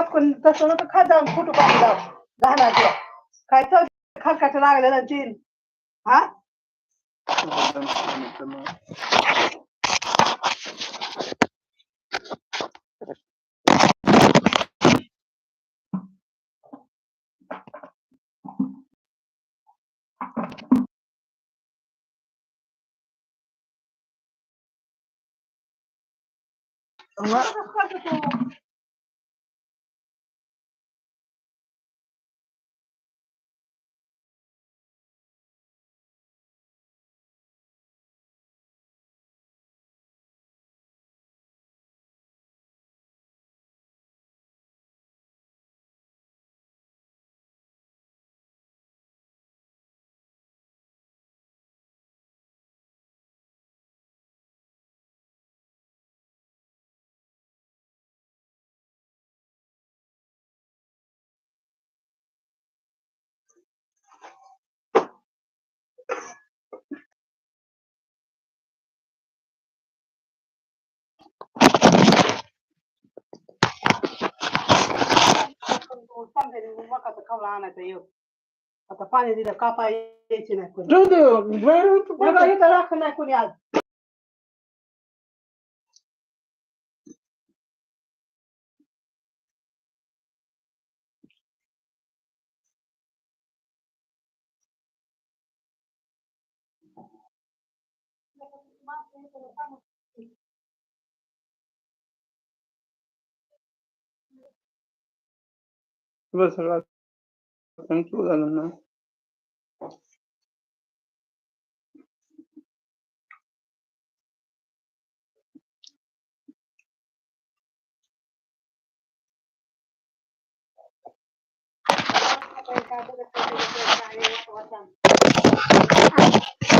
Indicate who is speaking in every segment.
Speaker 1: baat kun ta sono ta kada kutu ba da gana jiya kai ta kanka ta raga da jin ha Allah constante numai ca să cau la Ana, că eu. Ca pane
Speaker 2: din capa da, da, da.
Speaker 1: e cine cu. Judu, vreau tu.
Speaker 2: Vreau eu dar că n-ai cu real. Hyvä se ratkaisen suudellut näin. Thank you.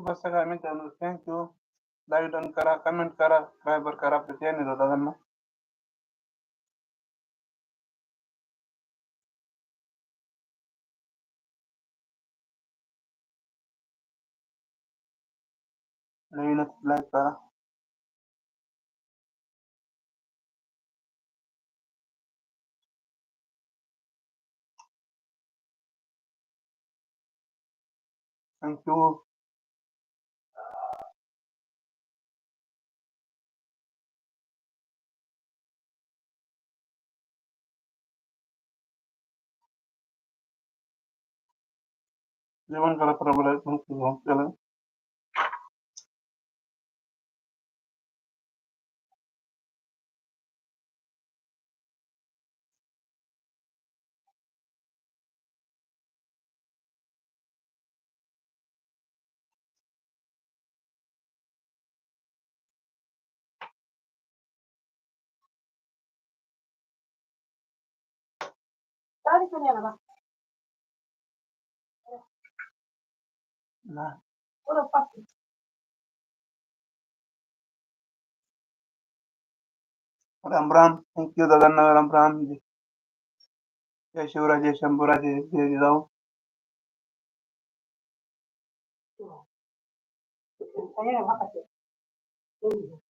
Speaker 2: बस सगळ्या मित्रांनो thank you live done करा comment करा subscriber करा आपल्या channel दादांना. नवीनच like करा.
Speaker 1: జీవన్ గల ప్రభులకు
Speaker 3: గల Gracias, नाही. पुढं पाठव.
Speaker 1: राम राम थँक्यू दादांना राम राम जय शिवराजे शंभूराजे जय जाऊ
Speaker 3: हे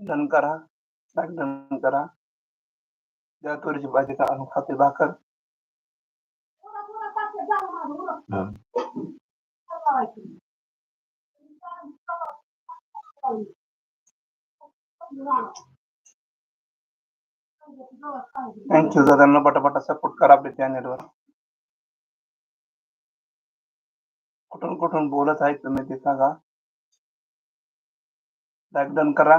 Speaker 1: डन करा लाईक डन करा ज्या तुरीची भाजी सपोर्ट करा आपल्या चॅनलवर कुठून कुठून बोलत आहे तुम्ही ते सांगा. करा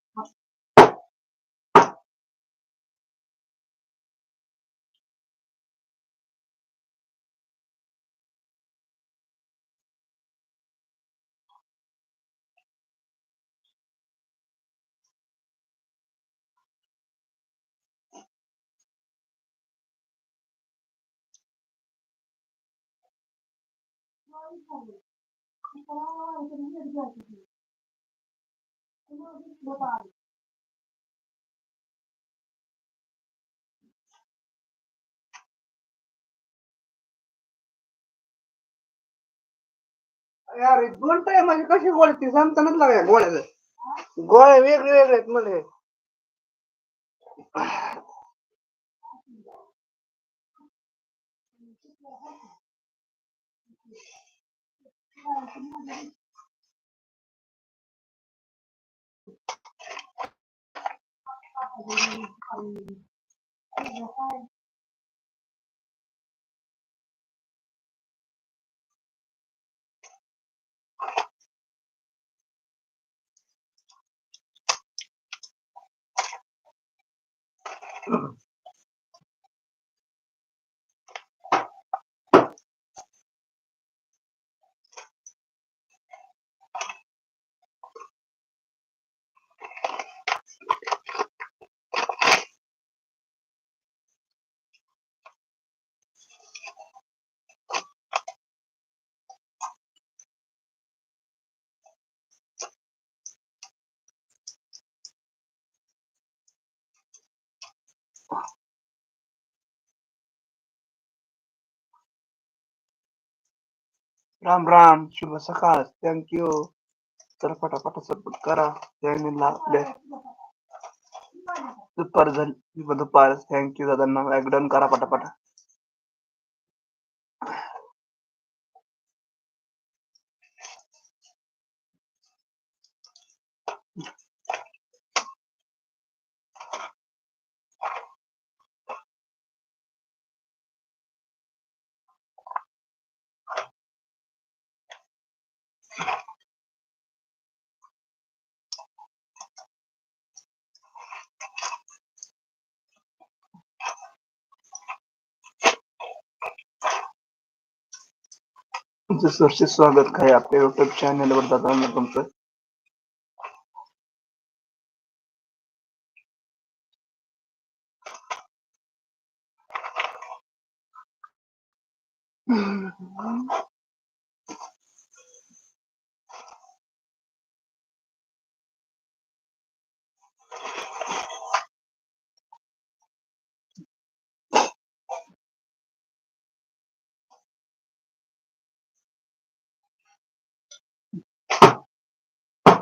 Speaker 2: अरे दोन टाइम म्हणजे कशी गोळी ती जमतानाच लागल्या गोळ्याला गोळ्या वेगळे वेगळे आहेत म्हणजे Mm-hmm. राम राम शुभ सकाळ. थँक्यू तर फटाफट सपोर्ट करा. चॅनलला आपल्या दुपार झाली शुभ दुपार थँक्यू दादांना. लाईक डन करा पटापट. तुमचं सरसे स्वागत आहे? आपल्या युट्यूब चॅनलवर दादा तुमचं?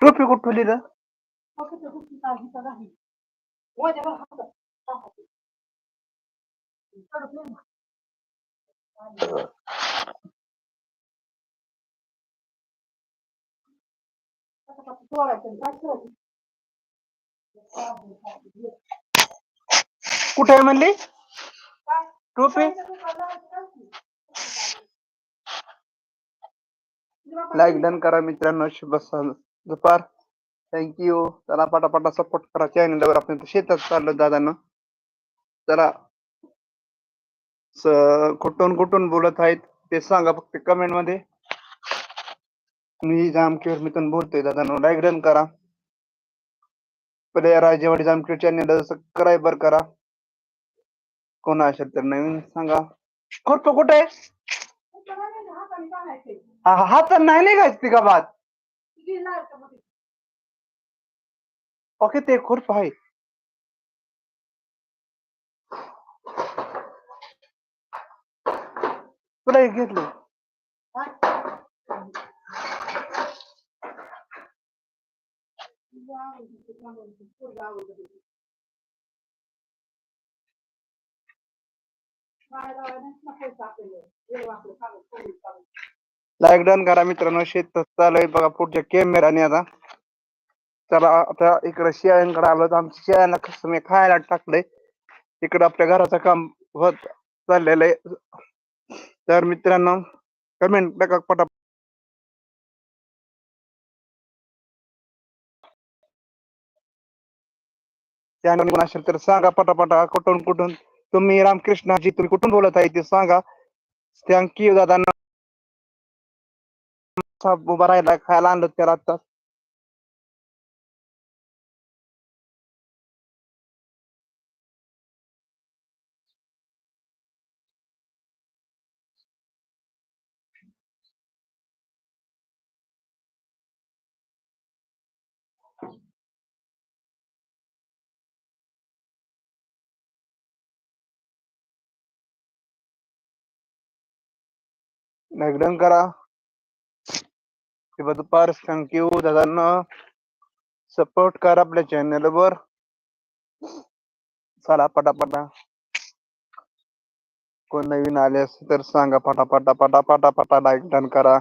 Speaker 2: টুপি কুটুলি রে ওকে তো কুটুলি তাহি তাহি टोपी कुठं आहे म्हणली? टोपी लाईक डन करा मित्रांनो शुभ दुपार. थँक्यू चला पटापटा सपोर्ट करा. चॅनलवर आपण शेतात चाललो दादांना. चला. कुठून कुठून बोलत आहेत ते सांगा फक्त कमेंट मध्ये. मी जामखेड मिथून बोलतोय दादांनो. लाईक डन करा. Player Rajewadi Jamkhed channel subscriber करा. कोण असेल तर नवीन सांगा. खुरप कुठे? हा, हा- हातात नाही निघायचं ती का बात? खुरप आहे तुला एक घेतलं लाईक डन करा मित्रांनो शेत चालू आहे बघा पुढच्या कॅमेराने आता चला आता इकडे शेळ्यांकडे आलो तर आमच्या शेळ्यांना कसं मी खायला टाकलंय. इकडं आपल्या घराचं काम होत चाललेलं आहे. तर मित्रांनो कमेंट टाका पटा चॅनल कोण असेल तर सांगा पटापटा कुठून कुठून? तुम्ही रामकृष्णाजी तुम्ही कुठून बोलत आहे ते सांगा. थँक्यू दादा. उभा राहिला खायला आणलं त्याला आता. एकदम करा. शुभ दुपार थँक्यू दादांना सपोर्ट करा आपल्या चॅनलवर चला पटापटा. कोण नवीन आले असेल तर सांगा पटापटा पटा पटा लाईक डन करा.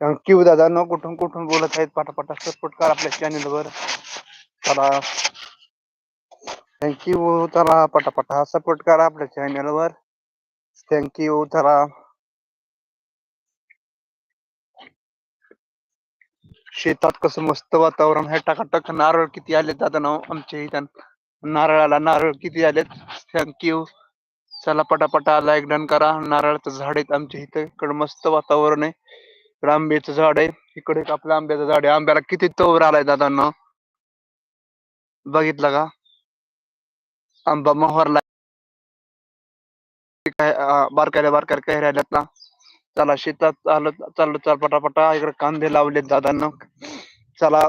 Speaker 2: क्यू दादा न कुठून कुठून बोलत आहेत पटापटा सपोर्ट करा आपल्या चॅनल वर. चला. थँक्यू चला पटापटा सपोर्ट करा आपल्या चॅनल वर. थँक्यू चला शेतात कसं मस्त वातावरण आहे. टाकाटक नारळ किती आले दादा ना आमच्या इथं नारळाला नारळ किती आलेत? थँक्यू चला पटापटा लाईक डन करा. नारळाचं झाड आहेत आमच्या इथे. इकडे मस्त वातावरण आहे. इकडे आंब्याचं झाड आहे. इकडे एक आपलं आंब्याचं झाड आहे. आंब्याला किती तोवर आलाय दादांना? बघितलं का? आंबा मोहरला. काय बारकायला काही राहिल्यात ना. चला शेतात चालत चाललं चाल पटापटा. इकडे कांदे लावलेत दादांना. चला.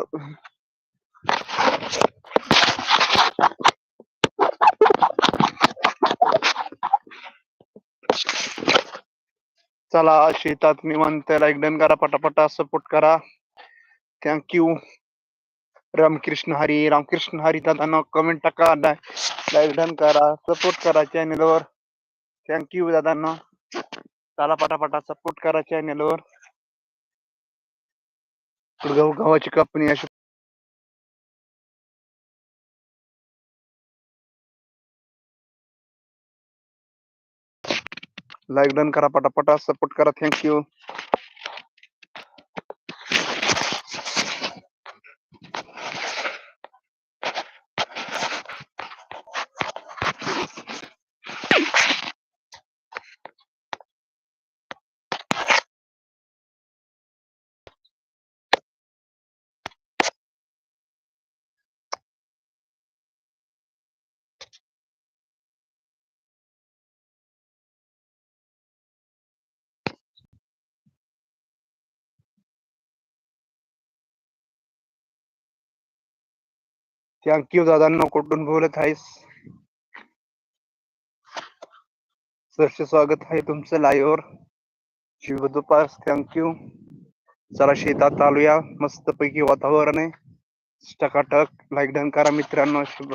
Speaker 2: चला शेतात निवांत लाईक डन करा पटापटा सपोर्ट करा. थँक्यू रामकृष्ण हरी रामकृष्ण हरी दादा कमेंट टाका लाईक डन करा सपोर्ट करा चॅनेलवर थँक्यू दादांना चला पटापटा सपोर्ट करा चॅनेलवर गहू गव्हाची कापणी अशी लाईक डन करा पटापटा सपोर्ट करा. थँक्यू थँक्यू दादांना कुठून बोलत आहेस? सरचे स्वागत आहे तुमचं लाईव्हवर शिव दुपास थँक्यू चला शेतात आलूया मस्तपैकी वातावरण आहे. टकाटक लाईक डन करा मित्रांनो. शुभ